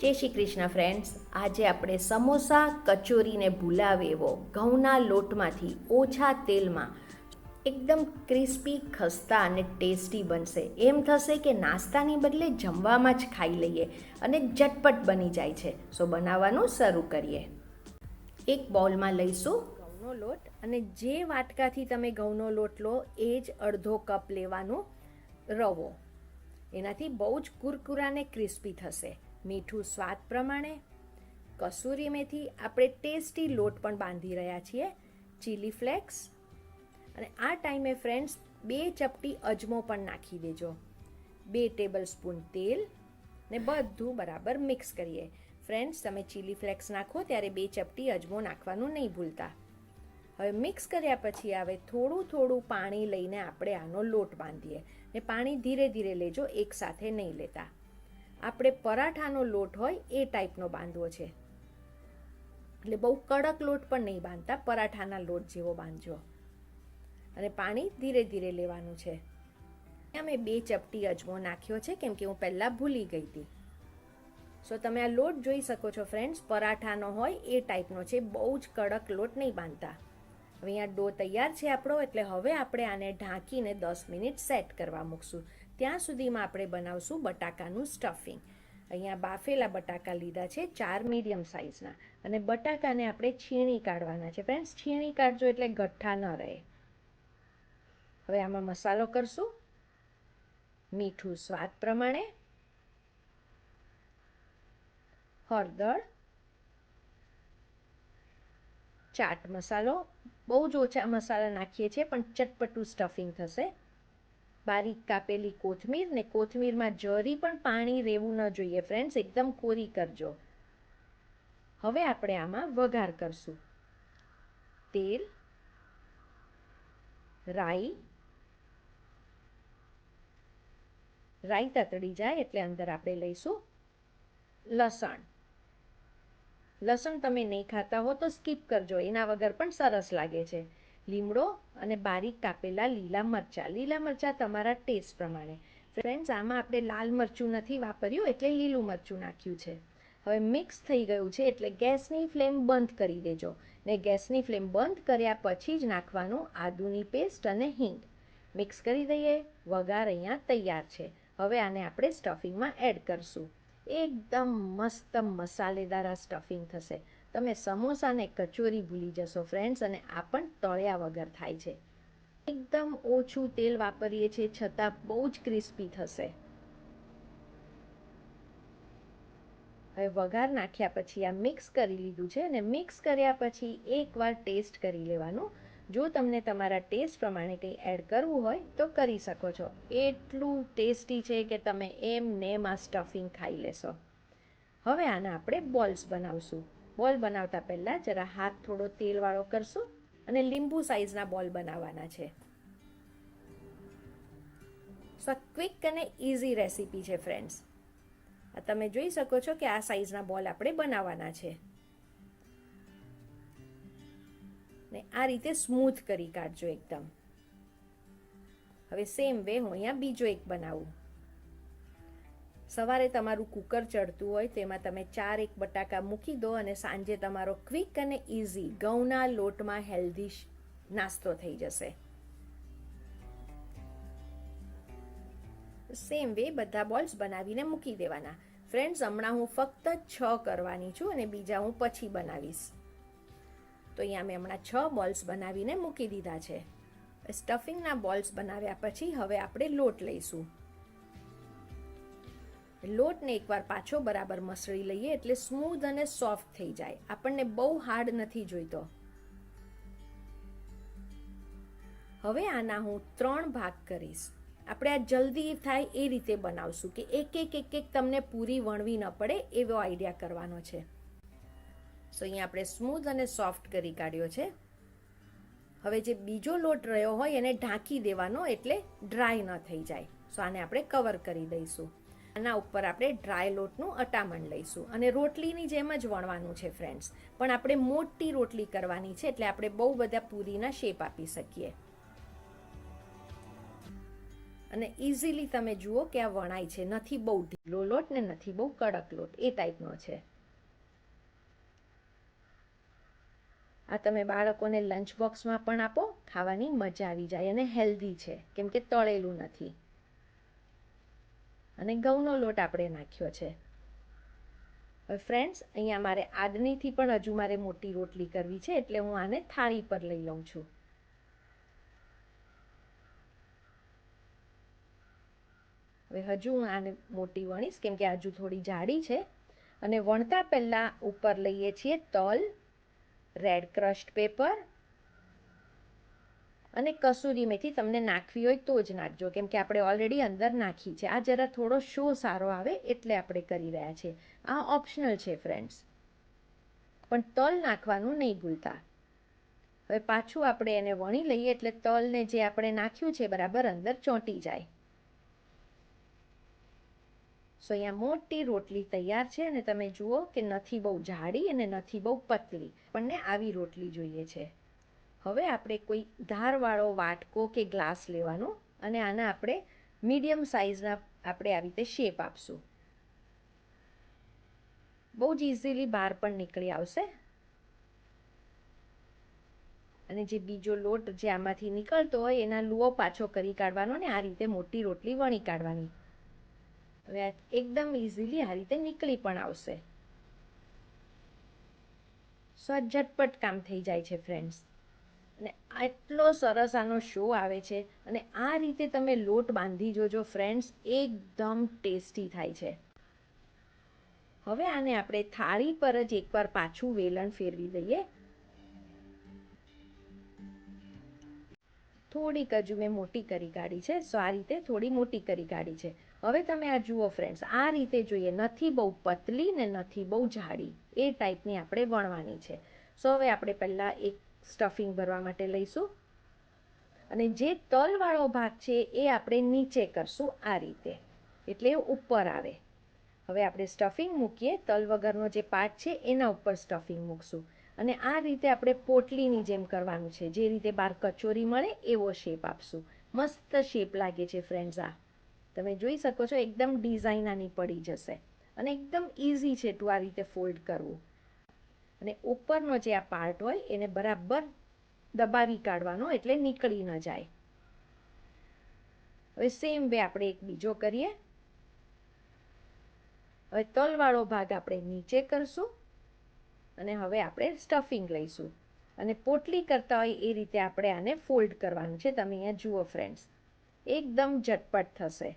જય શ્રી કૃષ્ણ ફ્રેન્ડ્સ આજે આપણે સમોસા કચોરીને ભૂલાવે એવો ઘઉંના લોટમાંથી ઓછા તેલમાં એકદમ ક્રિસ્પી ખસ્તા અને ટેસ્ટી બનશે. એમ થશે કે નાસ્તાની બદલે જમવામાં જ ખાઈ લઈએ અને ઝટપટ બની જાય છે. સો બનાવવાનું શરૂ કરીએ. એક બાઉલમાં લઈશું ઘઉંનો લોટ અને જે વાટકાથી તમે ઘઉંનો લોટ લો, એ જ અડધો કપ લેવાનું રવો. એનાથી બહુ જ કુરકુરા ને ક્રિસ્પી થશે. મીઠું સ્વાદ પ્રમાણે, કસૂરી મેથી આપણે ટેસ્ટી લોટ પણ બાંધી રહ્યા છીએ, ચીલી ફ્લેક્સ. અને આ ટાઈમે ફ્રેન્ડ્સ, બે ચપટી અજમો પણ નાખી દેજો. બે ટેબલ સ્પૂન તેલ ને બધું બરાબર મિક્સ કરીએ. ફ્રેન્ડ્સ, તમે ચીલી ફ્લેક્સ નાખો ત્યારે બે ચપટી અજમો નાખવાનું નહીં ભૂલતા. હવે મિક્સ કર્યા પછી આવે થોડું થોડું પાણી લઈને આપણે આનો લોટ બાંધીએ. ને પાણી ધીરે ધીરે લેજો એકસાથે નહીં લેતા. આપણે પરાઠાનો લોટ હોય એ ટાઈપનો બાંધવો છે. એટલે બહુ કડક લોટ પણ નહીં બાંધતા, પરાઠાના લોટ જેવો બાંધજો. અને પાણી ધીરે ધીરે લેવાનું છે. મેં બે ચપટી અજમો નાખ્યો છે, કેમ કે હું પહેલાં ભૂલી ગઈ હતી. સો તમે આ લોટ જોઈ શકો છો ફ્રેન્ડ્સ પરાઠાનો હોય એ ટાઈપનો છે, બહુ જ કડક લોટ નહીં બાંધતા. હવે અહીંયા ડો તૈયાર છે આપણો, એટલે હવે આપણે આને ઢાંકીને દસ મિનિટ સેટ કરવા મૂકશું. ત્યાં સુધીમાં આપણે બનાવશું બટાકાનું સ્ટફિંગ અહીંયા બાફેલા બટાકા લીધા છે ચાર મીડિયમ સાઇઝના અને બટાકાને આપણે છીણી કાઢવાના છે. ફ્રેન્ડ્સ છીણી કાઢજો એટલે ગઠ્ઠા ન રહે. હવે આમાં મસાલો કરશું. મીઠું સ્વાદ પ્રમાણે. હળદર. ચાટ મસાલો. બહુ જ ઓછા મસાલા નાખીએ છીએ, પણ ચટપટું સ્ટફિંગ થશે. બારીક કાપેલી કોથમીર ને કોથમીરમાં જરી પણ પાણી રહેવું ન જોઈએ. ફ્રેન્ડ્સ, એકદમ કોરી કરજો. હવે આપણે આમાં વઘાર કરશું. તેલ, રાઈ રાઈ તતડી જાય એટલે અંદર આપણે લઈશું લસણ. લસણ તમે નહીં ખાતા હો તો સ્કીપ કરજો. એના વગર પણ સરસ લાગે છે. લીમડો અને બારીક કાપેલા લીલા મરચાં. લીલા મરચાં તમારા ટેસ્ટ પ્રમાણે. ફ્રેન્ડ્સ આમાં આપણે લાલ મરચું નથી વાપર્યું, એટલે લીલું મરચું નાખ્યું છે. હવે મિક્સ થઈ ગયું છે, એટલે ગેસની ફ્લેમ બંધ કરી દેજો. ને ગેસની ફ્લેમ બંધ કર્યા પછી જ નાખવાનું આદુની પેસ્ટ અને હિંગ. મિક્સ કરી દઈએ, વઘાર અહીંયા તૈયાર છે. હવે આને આપણે સ્ટફિંગમાં એડ કરશું. એકદમ મસ્ત મસાલેદાર આ સ્ટફિંગ થશે. તમે સમોસા ને કચોરી ભૂલી જશો ફ્રેન્ડ્સ અને આ પણ તળ્યા વગર થાય છે. એકદમ ઓછું તેલ વાપરીએ છીએ, છતાં બહુ જ ક્રિસ્પી થશે. હવે વઘાર નાખ્યા પછી આ મિક્સ કરી લીધું છે અને મિક્સ કર્યા પછી એકવાર ટેસ્ટ કરી લેવાનું. જો તમને તમારા ટેસ્ટ પ્રમાણે કંઈ એડ કરવું હોય તો કરી શકો છો. એટલું ટેસ્ટી છે કે તમે એમ નેમ આ સ્ટફિંગ ખાઈ લેશો. હવે આના આપણે બોલ્સ બનાવશું. બોલ બનાવતા પહેલાં જરા હાથ થોડો તેલવાળો કરશું અને લીંબુ સાઇઝના બોલ બનાવવાના છે. સો ક્વિક અને ઇઝી રેસીપી છે ફ્રેન્ડ્સ આ તમે જોઈ શકો છો કે આ સાઇઝના બોલ આપણે બનાવવાના છે. ને આ રીતે સ્મૂથ કરી કાઢજો એકદમ. હવે સેમ વે હું અહીંયા બીજો એક બનાવું. સવારે તમારું કુકર ચડતું હોય તેમાં તમે ચાર એક બટાકા મૂકી દો અને સાંજે તમારો ક્વિક અને ઇઝી ઘઉંના લોટમાં હેલ્ધી નાસ્તો થઈ જશે. સેમ વે બધા બોલ્સ બનાવીને મૂકી દેવાના. ફ્રેન્ડ્સ, હમણાં હું ફક્ત છ કરવાની છું અને બીજા હું પછી બનાવીશ. તો અહીંયા મેં હમણાં છ બોલ્સ બનાવીને મૂકી દીધા છે. સ્ટફિંગના બોલ્સ બનાવ્યા પછી હવે આપણે લોટ લઈશું. લોટને એકવાર પાછો બરાબર મસળી લઈએ એટલે સ્મૂધ અને સોફ્ટ થઈ જાય. આપણને બહુ હાર્ડ નથી જોઈતો. હવે આના હું ત્રણ ભાગ કરીશ. આપણે આ જલ્દી થાય એ રીતે બનાવશું કે એક એક એક એક તમને પૂરી વણવી ન પડે એવો આઈડિયા કરવાનો છે. સો અહીંયા આપણે સ્મૂધ અને સોફ્ટ કરી કાઢ્યો છે. હવે જે બીજો લોટ રહ્યો હોય એને ઢાંકી દેવાનો એટલે ડ્રાય ન થઈ જાય. સો આને આપણે કવર કરી દઈશું. આના ઉપર આપણે ડ્રાય લોટનું અટામણ લઈશું અને રોટલીની જેમ જ વણવાનું છે ફ્રેન્ડ્સ પણ આપણે મોટી રોટલી કરવાની છે, એટલે આપણે બહુ બધા પૂરીના શેપ આપી શકીએ. અને ઇઝીલી તમે જુઓ કે આ વણાય છે, નથી બહુ ઢીલો લોટ ને નથી બહુ કડક લોટ, એ ટાઈપનો છે. આ તમે બાળકોને લંચ બોક્સમાં પણ આપો, ખાવાની મજા આવી જાય અને હેલ્ધી છે, કેમ કે તળેલું નથી. અને ઘઉંનો લોટ આપણે નાખ્યો છે. હવે ફ્રેન્ડ્સ અહીંયા મારે આદનીથી પણ હજુ મારે મોટી રોટલી કરવી છે, એટલે હું આને થાળી પર લઈ લઉં છું. હવે હજુ હું આને મોટી વણીશ, કેમ કે હજુ થોડી જાડી છે. અને વણતા પહેલાં ઉપર લઈએ છીએ તલ રેડ ક્રસ્ટ પેપર અને કસૂરી મેથી તમને નાખવી હોય તો જ નાખજો. કેમ કે આપણે ઓલરેડી અંદર નાખી છે. આ જરા થોડો શો સારો આવે એટલે આપણે કરી રહ્યા છીએ. આ ઓપ્શનલ છે ફ્રેન્ડ્સ પણ તલ નાખવાનું નહીં ભૂલતા. હવે પાછું આપણે એને વણી લઈએ એટલે તલને જે આપણે નાખ્યું છે બરાબર અંદર ચોંટી જાય. સો અહીંયા મોટી રોટલી તૈયાર છે અને તમે જુઓ કે નથી બહુ જાડી અને નથી બહુ પતલી. આપણને આવી રોટલી જોઈએ છે. હવે આપણે કોઈ ધારવાળો વાટકો કે ગ્લાસ લેવાનો અને આના આપણે મીડિયમ સાઇઝના આપણે આવી રીતે શેપ આપશું. બહુ જ ઇઝીલી બહાર પણ નીકળી આવશે. અને જે બીજો લોટ જે આમાંથી નીકળતો હોય એના લુઓ પાછો કરી કાઢવાનો ને આ રીતે મોટી રોટલી વણી કાઢવાની. હવે એકદમ ઇઝીલી આ રીતે નીકળી પણ આવશે. સો આ ઝટપટ કામ થઈ જાય છે ફ્રેન્ડ્સ અને આટલો સરસ આનો શો આવે છે અને આ રીતે તમે લોટ બાંધી જોજો ફ્રેન્ડ્સ એકદમ ટેસ્ટી થાય છે. હવે આને આપણે થાળી પર જ એકવાર પાછું વેલણ ફેરવી દઈએ. થોડીક હજુ મેં મોટી કરી કાઢી છે, સો આ રીતે થોડી મોટી કરી કાઢી છે. હવે તમે આ જુઓ ફ્રેન્ડ્સ આ રીતે જોઈએ, નથી બહુ પતલી ને નથી બહુ જાડી, એ ટાઈપની આપણે વણવાની છે. સો હવે આપણે પહેલાં એક સ્ટફિંગ ભરવા માટે લઈશું. અને જે તલવાળો ભાગ છે એ આપણે નીચે કરશું આ રીતે. એટલે ઉપર આવે. હવે આપણે સ્ટફિંગ મૂકીએ. તલ વગરનો જે પાર્ટ છે એના ઉપર સ્ટફિંગ મૂકશું. અને આ રીતે આપણે પોટલીની જેમ કરવાનું છે. જે રીતે બહાર કચોરી મળે એવો શેપ આપશું. મસ્ત શેપ લાગે છે ફ્રેન્ડ્સ આ. તમે જોઈ શકો છો, એકદમ ડિઝાઇન આની પડી જશે. અને એકદમ ઇઝી છે ટુ આ રીતે ફોલ્ડ કરવું. અને ઉપરનો જે આ પાર્ટ હોય એને બરાબર દબાવી કાઢવાનો એટલે નીકળી ન જાય. હવે સેમ વે આપણે એક બીજો કરીએ. હવે તલવાળો ભાગ આપણે નીચે કરશું અને હવે આપણે સ્ટફિંગ લઈશું. અને પોટલી કરતા હોય એ રીતે આપણે આને ફોલ્ડ કરવાનું છે. તમે અહીંયા જુઓ ફ્રેન્ડ્સ એકદમ ઝટપટ થશે.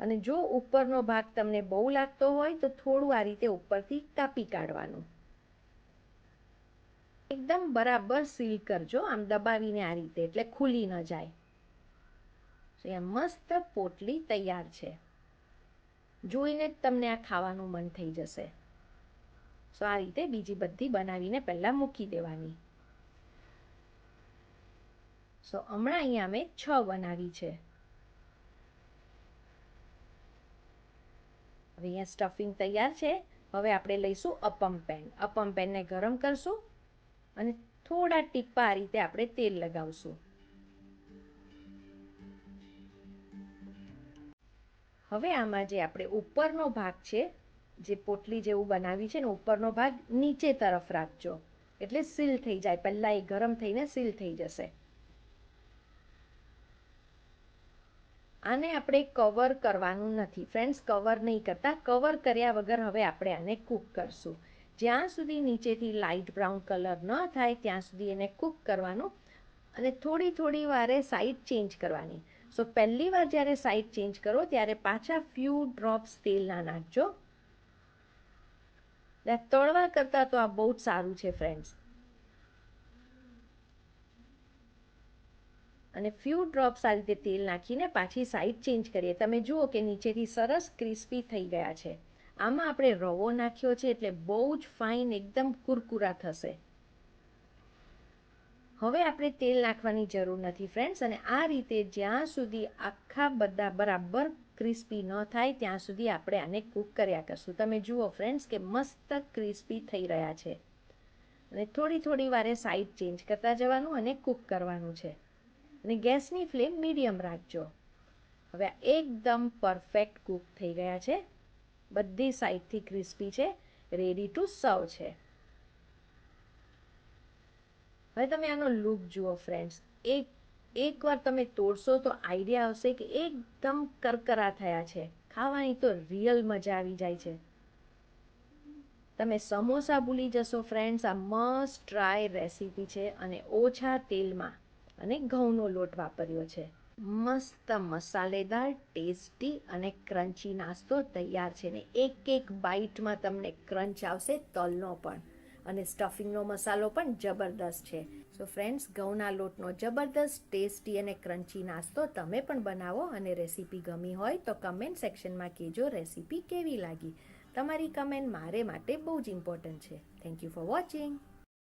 અને જો ઉપરનો ભાગ તમને બહુ લાગતો હોય તો થોડું આ રીતે ઉપરથી કાપી કાઢવાનું. એકદમ બરાબર સીલ કરજો, આમ દબાવીને આ રીતે, એટલે ખુલી ન જાય. મસ્ત પોટલી તૈયાર છે. જોઈને જ તમને આ ખાવાનું મન થઈ જશે. સો આ રીતે બીજી બધી બનાવીને પહેલાં મૂકી દેવાની. સો હમણાં અહીંયા અમે છ બનાવી છે. હવે અહીંયા સ્ટફિંગ તૈયાર છે. હવે આપણે લઈશું અપમ પેન. અપમ પેનને ગરમ કરશું. અને થોડા ટીપા આ રીતે આપણે તેલ લગાવશું. હવે આમાં જે આપણે ઉપરનો ભાગ છે, જે પોટલી જેવું બનાવી છે ને, ઉપરનો ભાગ નીચે તરફ રાખજો. એટલે સીલ થઈ જાય. પહેલાં એ ગરમ થઈને સીલ થઈ જશે. આને આપણે કવર કરવાનું નથી. ફ્રેન્ડ્સ, કવર નહીં કરતા. કવર કર્યા વગર હવે આપણે આને કૂક કરશું. જ્યાં સુધી નીચેથી લાઇટ બ્રાઉન કલર ન થાય, ત્યાં સુધી એને કૂક કરવાનું અને થોડી થોડી વારે સાઈડ ચેન્જ કરવાની. સો, પહેલી વાર જ્યારે સાઈડ ચેન્જ કરો, ત્યારે પાછા ફ્યુ ડ્રોપ્સ તેલના નાખજો. તળવા કરતાં તો આ બહુ જ સારું છે, ફ્રેન્ડ્સ. અને ફ્યુ ડ્રોપ્સ આ રીતે તેલ નાખીને પાછી સાઈડ ચેન્જ કરીએ. તમે જુઓ કે નીચેથી સરસ ક્રિસ્પી થઈ ગયા છે. આમાં આપણે રવો નાખ્યો છે એટલે બહુ જ ફાઇન એકદમ કુરકુરા થશે. હવે આપણે તેલ નાખવાની જરૂર નથી ફ્રેન્ડ્સ અને આ રીતે જ્યાં સુધી આખા બધા બરાબર ક્રિસ્પી ન થાય, ત્યાં સુધી આપણે આને કૂક કર્યા કરશું. તમે જુઓ ફ્રેન્ડ્સ કે મસ્ત ક્રિસ્પી થઈ રહ્યા છે. અને થોડી થોડી વારે સાઈડ ચેન્જ કરતા જવાનું અને કૂક કરવાનું છે. અને ગેસની ફ્લેમ મીડિયમ રાખજો. હવે એકદમ પરફેક્ટ કૂક થઈ ગયા છે. બધી સાઈડથી ક્રિસ્પી છે, રેડી ટુ સર્વ છે. હવે તમે આનો લુક જુઓ ફ્રેન્ડ્સ. એક, એકવાર તમે તોડશો તો આઈડિયા આવશે કે એકદમ કરકરા થયા છે. ખાવાની તો રિયલ મજા આવી જાય છે. તમે સમોસા ભૂલી જશો ફ્રેન્ડ્સ, આ મસ્ટ ટ્રાય રેસીપી છે અને ઓછા તેલમાં અને ઘઉંનો લોટ વાપર્યો છે. મસ્ત મસાલેદાર, ટેસ્ટી અને ક્રન્ચી નાસ્તો તૈયાર છે ને એક એક બાઇટમાં તમને ક્રંચ આવશે તલનો પણ અને સ્ટફિંગનો મસાલો પણ જબરદસ્ત છે. સો ફ્રેન્ડ્સ ઘઉંના લોટનો જબરદસ્ત, ટેસ્ટી અને ક્રન્ચી નાસ્તો તમે પણ બનાવો અને રેસીપી ગમી હોય તો કમેન્ટ સેક્શનમાં કહેજો રેસીપી કેવી લાગી. તમારી કમેન્ટ મારે માટે બહુ જ ઇમ્પોર્ટન્ટ છે. Thank you for watching